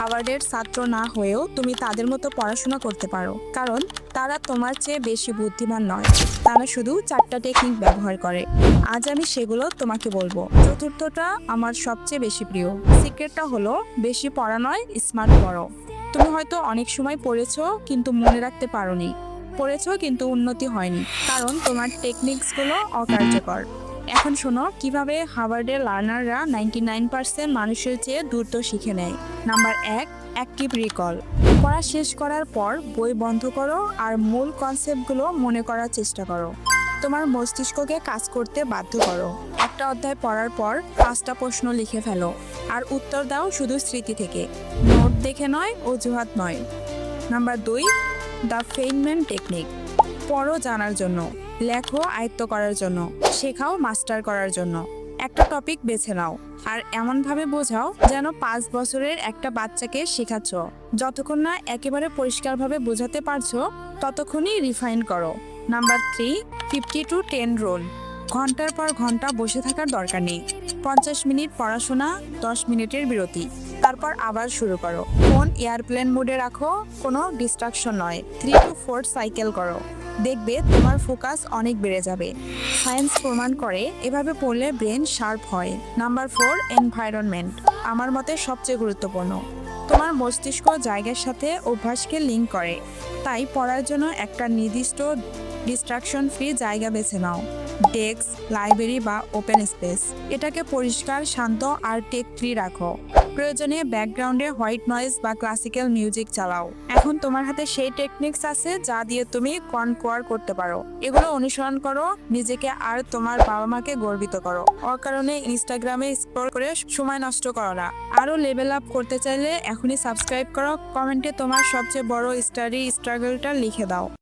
হাওয়ার্ডের ছাত্র না হয়েও তুমি তাদের মতো পড়াশোনা করতে পারো। কারণ তারা তোমার চেয়ে বেশি বুদ্ধিমান নয়। তারা শুধু চারটা টেকনিক ব্যবহার করে। আজ আমি সেগুলো তোমাকে বলব। চতুর্থটা আমার সবচেয়ে বেশি প্রিয়। সিক্রেটটা হলো, বেশি পড়া নয়, স্মার্ট পড়ো। তুমি হয়তো অনেক সময় পড়েছো, কিন্তু মনে রাখতে পারোনি। পড়েছো, কিন্তু উন্নতি হয়নি। কারণ তোমার টেকনিক্সগুলো অকার্যকর। এখন শোনো, কীভাবে হার্ভার্ডের লার্নাররা নাইনটি নাইন পার্সেন্ট মানুষের চেয়ে দ্রুত শিখে নেয়। নাম্বার এক, অ্যাক্টিভ রিকল। পড়া শেষ করার পর বই বন্ধ করো আর মূল কনসেপ্টগুলো মনে করার চেষ্টা করো। তোমার মস্তিষ্ককে কাজ করতে বাধ্য করো। একটা অধ্যায় পড়ার পর পাঁচটা প্রশ্ন লিখে ফেলো আর উত্তর দাও শুধু স্মৃতি থেকে। নোট দেখে নয়, অজুহাত নয়। নাম্বার দুই, দ্য ফেইনমেন্ট টেকনিক। পড়ো জানার জন্য। লেখো আয়ত্ত করার জন্য, শেখাও মাস্টার করার জন্য। একটা টপিক বেছে নাও, আর এমনভাবে বোঝাও যেন পাঁচ বছরের একটা বাচ্চাকে শেখাচ্ছ। যতক্ষণ না একেবারে পরিষ্কারভাবে বোঝাতে পারছ, ততক্ষণই রিফাইন করো। Number three fifty two ten rule ঘণ্টার পর ঘণ্টা বসে থাকার দরকার নেই। পঞ্চাশ মিনিট পড়াশোনা, দশ মিনিটের বিরতি। তারপর আবার শুরু করো। ফোন এয়ারপ্লেন মোডে রাখো, কোনো ডিস্ট্রাকশন নয়। থ্রি টু ফোর সাইকেল করো। দেখবে তোমার ফোকাস অনেক বেড়ে যাবে। সায়েন্স প্রমাণ করে এভাবে পড়লে ব্রেন শার্প হয়। Number four, environment. আমার মতে সবচেয়ে গুরুত্বপূর্ণ। তোমার মস্তিষ্ক জায়গার সাথে অভ্যাসকে লিঙ্ক করে। তাই পড়ার জন্য একটা নির্দিষ্ট ডিস্ট্রাকশন ফ্রি জায়গা বেছে নাও। ডেস্ক, লাইব্রেরি বা ওপেন স্পেস। এটাকে পরিষ্কার, শান্ত আর টেক ফ্রি রাখো। প্রয়োজনে ব্যাকগ্রাউন্ডে হোয়াইট নয়েজ বা ক্লাসিক্যাল মিউজিক চালাও। এখন তোমার হাতে সেই টেকনিক্স আছে যা দিয়ে তুমি কনকোয়ার করতে পারো। এগুলো অনুসরণ করো, নিজেকে আর তোমার বাবা মাকে গর্বিত করো। অকারণে ইনস্টাগ্রামে স্ক্রল করে সময় নষ্ট করো না। আরও লেভেল আপ করতে চাইলে এখনই সাবস্ক্রাইব করো। কমেন্টে তোমার সবচেয়ে বড় স্টাডি স্ট্রাগলটা লিখে দাও।